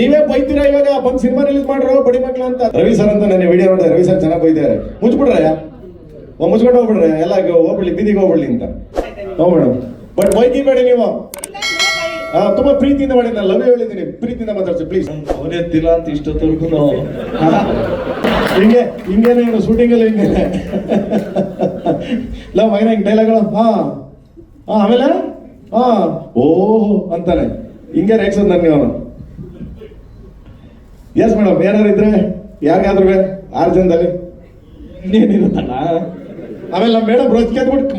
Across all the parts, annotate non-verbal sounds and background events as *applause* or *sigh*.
ನೀವೇ ಬೈತೀರಾ ಇವಾಗ? ಬಂದ್ ಸಿನಿಮಾ ರಿಲೀಸ್ ಮಾಡ್ರ ಬಡಿ ಮಕ್ಳು ಅಂತ? ರವಿ ಸರ್ ಅಂತ ನನ್ನ ವಿಡಿಯೋ ನೋಡಿದೆ. ರವಿ ಸರ್ ಚೆನ್ನಾಗಿ ಬೈತಾರೆ ಮುಚ್ಬಿಡ್ರೆ ಓ ಮುಚ್ಕೊಂಡು ಹೋಗ್ಬಿಡ್ರೆ ಎಲ್ಲ ಹೋಗ್ಬಿಡ್ಲಿ ಬೀದಿಗೆ ಹೋಗ್ಬಿಡ್ಲಿ ಅಂತ. ಹ್ಞೂ ಮೇಡಮ್. ಬಟ್ ಬೈಕಿ ಬೇಡಿ ನೀವು. ತುಂಬಾ ಪ್ರೀತಿಯಿಂದ ಮಾಡಿ ನಾನು ಲವ್ ಹೇಳಿದ್ದೀನಿ. ಪ್ರೀತಿಯಿಂದ ಮಾತಾಡ್ಸಿ ಪ್ಲೀಸ್ ಅವನೇ ಎತ್ತಿಲ್ಲ ಅಂತ ಇಷ್ಟೊತ್ತವರೆಗೂ ನಾವು. ಹಿಂಗೆ ಹಿಂಗೇನೆ ಇವ್ನು ಶೂಟಿಂಗ್ ಅಲ್ಲಿ ಹಿಂಗೇನೆ. ಲವ್ ಮೈನ ಹಿಂಗೆ ಡೈಲಾಗ್ಗಳು ಹಾ. ಹಾ ಆಮೇಲೆ? ಹಾ. ಓ ಅಂತಾನೆ. ಹಿಂಗೆ ರೇಗ್ಸೋದು ನನ್ನ ಇವನು ಎಸ್ ಮೇಡಮ್ ಏನಾದ್ರು ಇದ್ರೆ ಯಾರಿಗಾದ್ರೂ ಆರು ಜನದಲ್ಲಿ. ಇನ್ನೇನಿರುತ್ತಣ್ಣ ಆಮೇಲೆ ನಮ್ಮ ಮೇಡಮ್ ರೋಜ್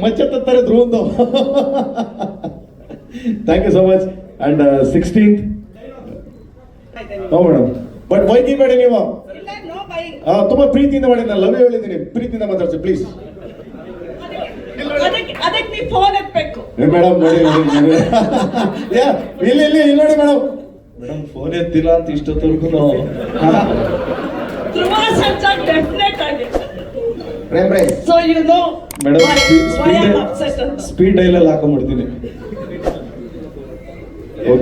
ಮಚ್ಚೆ ತತ್ತಾರೆ ಧ್ರುವಂದು thank you so much and sixteenth O madam but ಬೈದಿ ಬೇಡ ನೀವು. ತುಂಬಾ ಪ್ರೀತಿಯಿಂದ ಮಾಡಿ ನಾನು ಲವ್ ಹೇಳಿದ್ದೀನಿ. ಪ್ರೀತಿಯಿಂದ ಮಾತಾಡ್ಸಿ ಪ್ಲೀಸ್ ಮೇಡಮ್ ನೋಡಿ *laughs* ಇಲ್ಲಿ ಇಲ್ಲಿ ಇಲ್ಲಿ ನೋಡಿ ಮೇಡಮ್ ಮೇಡಮ್ ಫೋನ್ ಎತ್ತಿಲ್ಲ ಅಂತ ಇಷ್ಟೊತ್ತವರೆಗೂ ನಾವು. ಧ್ರುವ ಸರ್ಜಾ ಡೆಫಿನೆಟ್ ಆಗಿ Prem Rai. So you know madam speed ಡೈಲಲ್ಲಿ ಹಾಕೊಂಡ್ಬಿಡ್ತೀನಿ.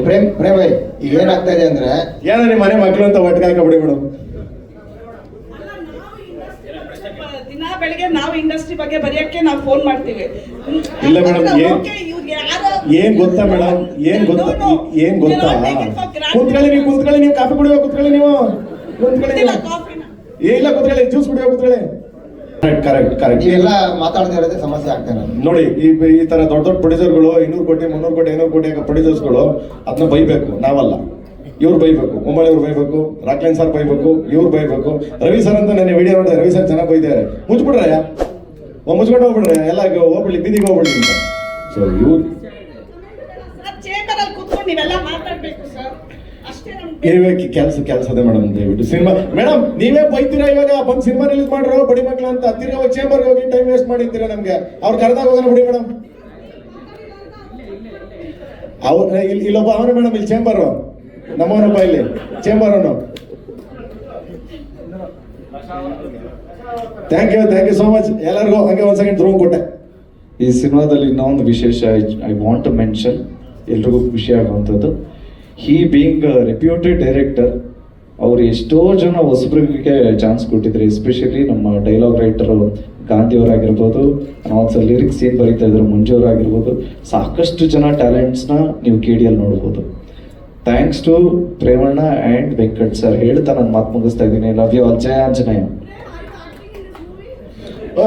ಪ್ರೇಮ್ ಪ್ರೇಮ್ ರೈ ಈಗ ಏನಾಗ್ತಾ ಇದೆ ಅಂದ್ರೆ ಏನೋ ನಿಮ್ಮ ಮನೆ ಮಕ್ಕಳು ಅಂತ ಒಟ್ಟಿಗೆ ಹಾಕಬಿಡಿ ಮೇಡಮ್. ದಿನ ಬೆಳಿಗ್ಗೆ ನಾವು ಇಂಡಸ್ಟ್ರಿ ಬಗ್ಗೆ ಬರೆಯಕ್ಕೆ ನಾವು ಫೋನ್ ಮಾಡ್ತೀವಿ. ಇಲ್ಲ madam, ಏನ್- ಗೊತ್ತಾ ಮೇಡಮ್ ಏನ್ ಗೊತ್ತಾ. ಏನ್ ಗೊತ್ತಾ? ಕುತ್ಕೊಳ್ಳಿ ನೀವು ಕುತ್ಕೊಳ್ಳಿ ನೀವು ಕಾಫಿ ಕುಡಿಯೋ ಕುತ್ಕೊಳ್ಳಿ ನೀವು. ಕುತ್ಕೊಳ್ಳಿ ನೀವು. ಇಲ್ಲ ಕುತ್ಕೊಳ್ಳಿ ಜ್ಯೂಸ್ ಕುಡಿಯೋ ಕುತ್ಕೊಳ್ಳಿ. ಕರೆಕ್ಟ್ ಕರೆಕ್ಟ್ ಕರೆಕ್ಟ್ ಮಾತಾಡ್ತಾ ಇರೋದೇ ಸಮಸ್ಯೆ ಆಗ್ತಾ ಇರೋದು. ನೋಡಿ ಈ ಈ ತರ ದೊಡ್ಡ ದೊಡ್ಡ ಪ್ರೊಡ್ಯೂಸರ್ಗಳು ಇನ್ನೂರು ಕೋಟಿ ಮುನ್ನೂರು ಕೋಟಿ ಐನೂರು ಕೋಟಿ ಪ್ರೊಡ್ಯೂಸರ್ಸ್ಗಳು ಅದನ್ನ ಬೈಬೇಕು ನಾವಲ್ಲ. ಇವ್ರು ಬೈಬೇಕು ಉಮ್ಮಳಿ ಅವ್ರು ಬೈಬೇಕು ರಾಕ್ಲೈನ್ ಸರ್ ಬೈಬೇಕು ಇವ್ರು ಬೈಬೇಕು. ರವಿ ಸರ್ ಅಂತ ನನ್ನ ವಿಡಿಯೋ ನೋಡಿದೆ ರವಿ ಸರ್ ಚೆನ್ನಾಗಿ ಬೈದಾರೆ ಮುಚ್ಚಿಬಿಡ್ರಯ್ಯ ಮುಚ್ಕೊಂಡು ಹೋಗ್ಬಿಡ್ರೆ ಎಲ್ಲ ಹೋಗ್ಬಿಡಿ ಹೋಗ್ಬಿಡ್ಲಿ ಬೀದಿಗೆ ಹೋಗ್ಬಿಡಿ ಅಂತ. ಸೊ ಇವ್ರು ಇರುವೆ ಕೆಲಸ ಇದೆ ಮೇಡಮ್ ದಯವಿಟ್ಟು. ಸಿನಿಮಾ ಮೇಡಮ್ ನೀವೇ ಬೈತೀರಾ ಇವಾಗ? ಬಂದು ಸಿನಿಮಾ ರಿಲೀಸ್ ಮಾಡ್ರೋ ಬಡಿ ಮಕ್ಳು ಅಂತ ತಿರ್ಗಾ ಹೋಗಿ ಚೇಂಬರ್ ಹೋಗಿ ಟೈಮ್ ವೇಸ್ಟ್ ಮಾಡಿದ್ದೀರಾ ನಮ್ಗೆ? ಅವ್ರು ಕರೆದಾಗ ಹೋಗೋಣ ಬಿಡಿ ಮೇಡಮ್. ಅವ್ರ ಇಲ್ಲಿ ಇಲ್ಲೊಬ್ಬ ಅವನು ಮೇಡಮ್ ಇಲ್ಲಿ ಚೇಂಬರ್ ನಮ್ಮವನೊಬ್ಬ ಇಲ್ಲಿ. ಚೇಂಬರ್ ಅವನು thank you thank you so much ಎಲ್ಲರಿಗೂ ಹಂಗೆ ಒಂದ್ ಸೆಕೆಂಡ್ ರೂಮ್ ಕೊಟ್ಟೆ. ಈ ಸಿನಿಮಾದಲ್ಲಿ ಇನ್ನೊಂದು ವಿಶೇಷ ಐ ವಾಂಟ್ ಟು ಮೆನ್ಷನ್ ಎಲ್ರಿಗೂ ಖುಷಿ ಆಗುವಂಥದ್ದು. ಹೀ ಬೀಂಗ್ ರೆಪ್ಯೂಟೆಡ್ ಡೈರೆಕ್ಟರ್ ಅವ್ರು ಎಷ್ಟೋ ಜನ ಹೊಸಬ್ರಿಗೆ ಚಾನ್ಸ್ ಕೊಟ್ಟಿದ್ರು ಎಸ್ಪೆಷಲಿ ನಮ್ಮ ಡೈಲಾಗ್ ರೈಟರು ಗಾಂಧಿಯವರಾಗಿರ್ಬೋದು ಆಲ್ಸೋ ಲಿರಿಕ್ಸ್ ಏನು ಬರೀತಾ ಇದ್ರು ಮಂಜು ಅವರಾಗಿರ್ಬೋದು, ಸಾಕಷ್ಟು ಜನ ಟ್ಯಾಲೆಂಟ್ಸ್ನ ನೀವು ಕೆ ಡಿಯಲ್ಲಿ ನೋಡ್ಬೋದು. ಥ್ಯಾಂಕ್ಸ್ ಟು ಪ್ರೇಮಣ್ಣ ಆ್ಯಂಡ್ ವೆಂಕಟ್ ಸರ್ ಹೇಳ್ತಾ ನಾನು ಮಾತು ಮುಗಿಸ್ತಾ ಇದ್ದೀನಿ. Love you all Jaya